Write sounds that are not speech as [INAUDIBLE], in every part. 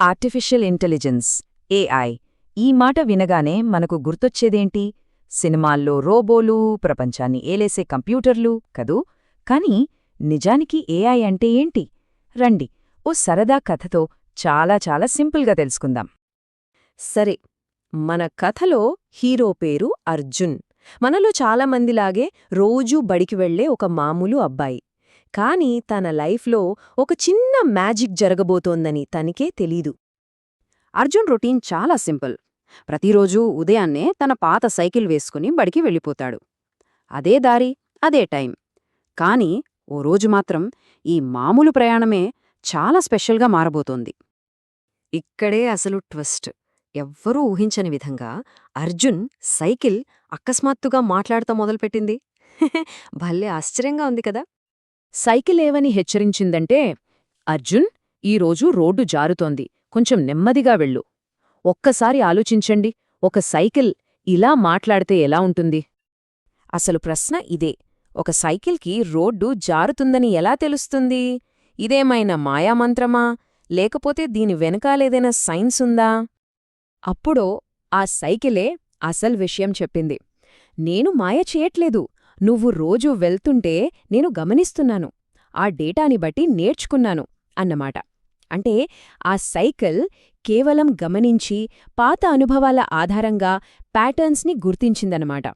Artificial intelligence AI ఈ మాట వినగానే మనకు గుర్తొచ్చేదేంటి? సినిమాల్లో రోబోలు ప్రపంచాన్ని ఏలేసే కంప్యూటర్లు కదూ? కాని నిజానికి ఏఐ అంటే ఏంటి? రండి ఓ సరదా కథతో చాలా చాలా సింపుల్గా తెలుసుకుందాం. సరే మన కథలో హీరో పేరు అర్జున్. మనలో చాలామందిలాగే రోజూ బడికి వెళ్ళే ఒక మామూలు అబ్బాయి. కాని తన లైఫ్లో ఒక చిన్న మ్యాజిక్ జరగబోతోందని తనకే తెలీదు. అర్జున్ రొటీన్ చాలా సింపుల్. ప్రతిరోజూ ఉదయాన్నే తన పాత సైకిల్ వేసుకుని బడికి వెళ్ళిపోతాడు. అదే దారి అదే టైం. కాని ఓ రోజు మాత్రం ఈ మామూలు ప్రయాణమే చాలా స్పెషల్గా మారబోతోంది. ఇక్కడే అసలు ట్విస్ట్. ఎవ్వరూ ఊహించని విధంగా అర్జున్ సైకిల్ అకస్మాత్తుగా మాట్లాడతా మొదలుపెట్టింది. [LAUGHS] భలే ఆశ్చర్యంగా ఉంది కదా! సైకిలేవని హెచ్చరించిందంటే అర్జున్ ఈరోజు రోడ్డు జారుతోంది. కొంచెం నెమ్మదిగా వెళ్ళు. ఒక్కసారి ఆలోచించండి. ఒక సైకిల్ ఇలా మాట్లాడితే ఎలా ఉంటుంది? అసలు ప్రశ్న ఇదే. ఒక సైకిల్కి రోడ్డు జారుతుందని ఎలా తెలుస్తుంది? ఇదేమైనా మాయామంత్రమా? లేకపోతే దీని వెనకాలేదైనా సైన్స్ ఉందా? అప్పుడో ఆ సైకిలే అసల్ విషయం చెప్పింది. నేను మాయ చేయట్లేదు. నువ్వు రోజూ వెళ్తుంటే నేను గమనిస్తున్నాను. ఆ డేటాని బట్టి నేర్చుకున్నాను అన్నమాట. అంటే ఆ సైకిల్ కేవలం గమనించి పాత అనుభవాల ఆధారంగా ప్యాటర్న్స్ని గుర్తించిందనమాట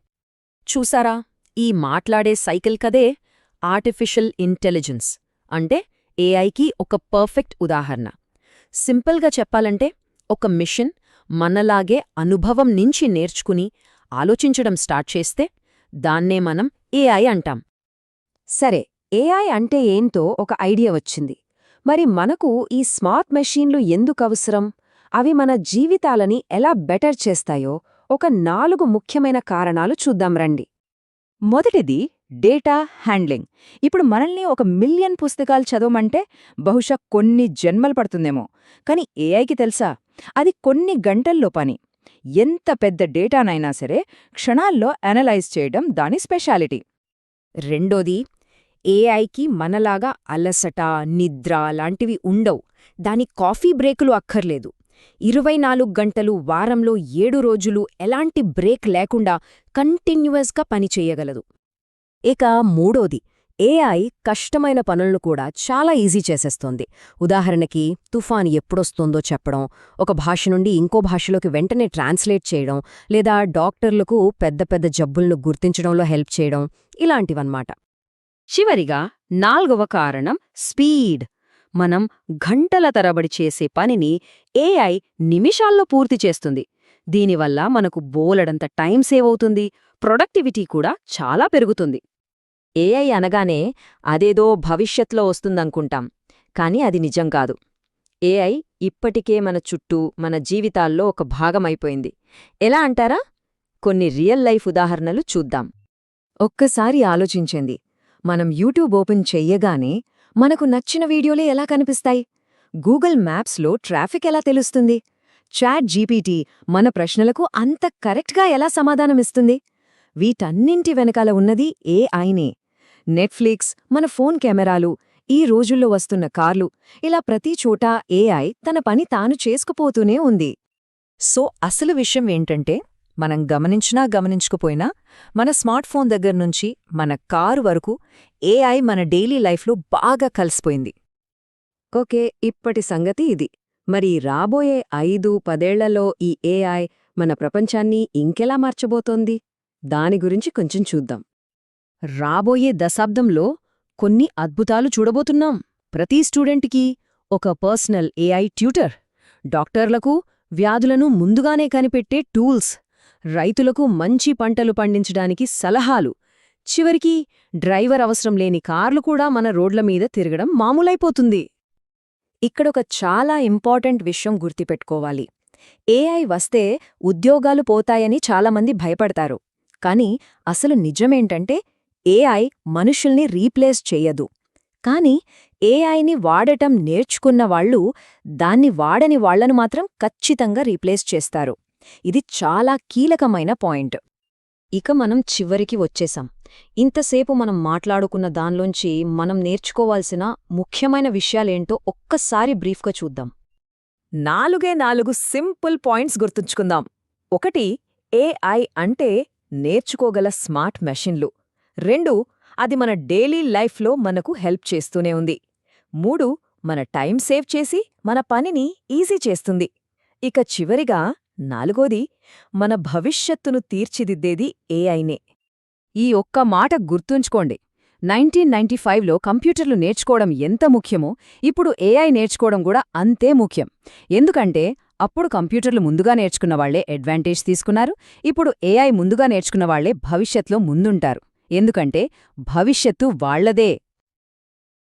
చూసారా? ఈ మాట్లాడే సైకిల్ కదే ఆర్టిఫిషియల్ ఇంటెలిజెన్స్. అంటే ఏఐకి ఒక పర్ఫెక్ట్ ఉదాహరణ. సింపుల్గా చెప్పాలంటే ఒక మిషన్ మనలాగే అనుభవం నుంచి నేర్చుకుని ఆలోచించడం స్టార్ట్ చేస్తే దాన్నే మనం ఏఐ అంటాం. సరే ఏఐ అంటే ఏంటో ఒక ఐడియా వచ్చింది. మరి మనకు ఈ స్మార్ట్ మెషీన్లు ఎందుకవసరం అవి మన జీవితాలని ఎలా బెటర్ చేస్తాయో ఒక నాలుగు ముఖ్యమైన కారణాలు చూద్దాం రండి. మొదటిది డేటా హ్యాండ్లింగ్. ఇప్పుడు మనల్ని ఒక మిలియన్ పుస్తకాలు చదవమంటే బహుశా కొన్ని జన్మలు పడుతుందేమో. కాని ఏఐకి తెలుసా? అది కొన్ని గంటల్లో పని. ఎంత పెద్ద డేటానైనా సరే క్షణాల్లో అనలైజ్ చేయడం దాని స్పెషాలిటీ. రెండోది ఏఐకి మనలాగా అలసట నిద్ర లాంటివి ఉండవు. దాని కాఫీ బ్రేకులు అక్కర్లేదు. ఇరవై నాలుగు గంటలు వారంలో ఏడు రోజులు ఎలాంటి బ్రేక్ లేకుండా కంటిన్యూయస్గా పనిచేయగలదు ఇక మూడోది ఏఐ కష్టమైన పనులను కూడా చాలా ఈజీ చేసేస్తోంది. ఉదాహరణకి తుఫాన్ ఎప్పుడొస్తుందో చెప్పడం ఒక భాష నుండి ఇంకో భాషలోకి వెంటనే ట్రాన్స్లేట్ చేయడం లేదా డాక్టర్లకు పెద్ద పెద్ద జబ్బులను గుర్తించడంలో హెల్ప్ చేయడం ఇలాంటివన్నమాట. చివరిగా నాల్గవ కారణం స్పీడ్ మనం గంటల తరబడి చేసే పనిని ఏఐ నిమిషాల్లో పూర్తి చేస్తుంది. దీనివల్ల మనకు బోలెడంత టైం సేవ్ అవుతుంది ప్రొడక్టివిటీ కూడా చాలా పెరుగుతుంది. ఏఐ అనగానే అదేదో భవిష్యత్లో వస్తుందనుకుంటాం కాని అది నిజం కాదు. ఏఐ ఇప్పటికే మన చుట్టూ మన జీవితాల్లో ఒక భాగమైపోయింది. ఎలా అంటారా? కొన్ని రియల్ లైఫ్ ఉదాహరణలు చూద్దాం. ఒక్కసారి ఆలోచించండి. మనం యూట్యూబ్ ఓపెన్ చెయ్యగానే మనకు నచ్చిన వీడియోలే ఎలా కనిపిస్తాయి? గూగుల్ మ్యాప్స్లో ట్రాఫిక్ ఎలా తెలుస్తుంది? చాట్ జీపీటీ మన ప్రశ్నలకు అంత కరెక్ట్గా ఎలా సమాధానమిస్తుంది? వీటన్నింటి వెనకాల ఉన్నది ఏఐనే. నెట్ఫ్లిక్స్ మన ఫోన్ కెమెరాలు ఈ రోజుల్లో వస్తున్న కార్లు ఇలా ప్రతి చోటా ఏఐ తన పని తాను చేసుకుపోతూనే ఉంది. సో అసలు విషయం ఏంటంటే మనం గమనించినా గమనించకపోయినా మన స్మార్ట్ ఫోన్ దగ్గర్నుంచి మన కారు వరకు ఏఐ మన డైలీ లైఫ్లో బాగా కలిసిపోయింది. ఓకే ఇప్పటి సంగతి ఇది. మరి రాబోయే ఐదు పదేళ్ళలో ఈ ఏఐ మన ప్రపంచాన్ని ఇంకెలా మార్చబోతోంది? దాని గురించి కొంచెం చూద్దాం. రాబోయే దశాబ్దంలో కొన్ని అద్భుతాలు చూడబోతున్నాం. ప్రతి స్టూడెంట్కి ఒక పర్సనల్ ఏఐ ట్యూటర్ డాక్టర్లకు వ్యాధులను ముందుగానే కనిపెట్టే టూల్స్ రైతులకు మంచి పంటలు పండించడానికి సలహాలు. చివరికి డ్రైవర్ అవసరం లేని కార్లు కూడా మన రోడ్ల మీద తిరగడం మామూలైపోతుంది. ఇక్కడొక చాలా ఇంపార్టెంట్ విషయం గుర్తుపెట్టుకోవాలి. ఏఐ వస్తే ఉద్యోగాలు పోతాయని చాలామంది భయపడతారు. కాని అసలు నిజమేంటంటే ఏఐ మనుషుల్ని రీప్లేస్ చెయ్యదు కాని ఏఐని వాడటం నేర్చుకున్న వాళ్ళు దాన్ని వాడని వాళ్ళను మాత్రం ఖచ్చితంగా రీప్లేస్ చేస్తారు. ఇది చాలా కీలకమైన పాయింట్. ఇక మనం చివరికి వచ్చేసాం. ఇంతసేపు మనం మాట్లాడుకున్న దానిలోంచి మనం నేర్చుకోవాల్సిన ముఖ్యమైన విషయాలేంటో ఒక్కసారి బ్రీఫ్గా చూద్దాం. నాలుగే నాలుగు సింపుల్ పాయింట్స్ గుర్తుంచుకుందాం. ఒకటి ఏఐ అంటే నేర్చుకోగల స్మార్ట్ మెషిన్లు. రెండు అది మన డైలీ లైఫ్లో మనకు హెల్ప్ చేస్తూనే ఉంది. మూడు మన టైం సేవ్ చేసి మన పనిని ఈజీ చేస్తుంది. ఇక చివరిగా నాలుగోది మన భవిష్యత్తును తీర్చిదిద్దేది ఏఐనే. ఈ ఒక్క మాట గుర్తుంచుకోండి. నైన్టీన్ నైన్టీ ఫైవ్లో కంప్యూటర్లు నేర్చుకోవడం ఎంత ముఖ్యమో ఇప్పుడు ఏఐ నేర్చుకోవడం కూడా అంతే ముఖ్యం. ఎందుకంటే అప్పుడు కంప్యూటర్లు ముందుగా నేర్చుకున్న వాళ్ళే అడ్వాంటేజ్ తీసుకున్నారు ఇప్పుడు ఏఐ ముందుగా నేర్చుకున్న వాళ్ళే భవిష్యత్లో ముందుంటారు. ఎందుకంటే భవిష్యత్తు వాళ్ళదే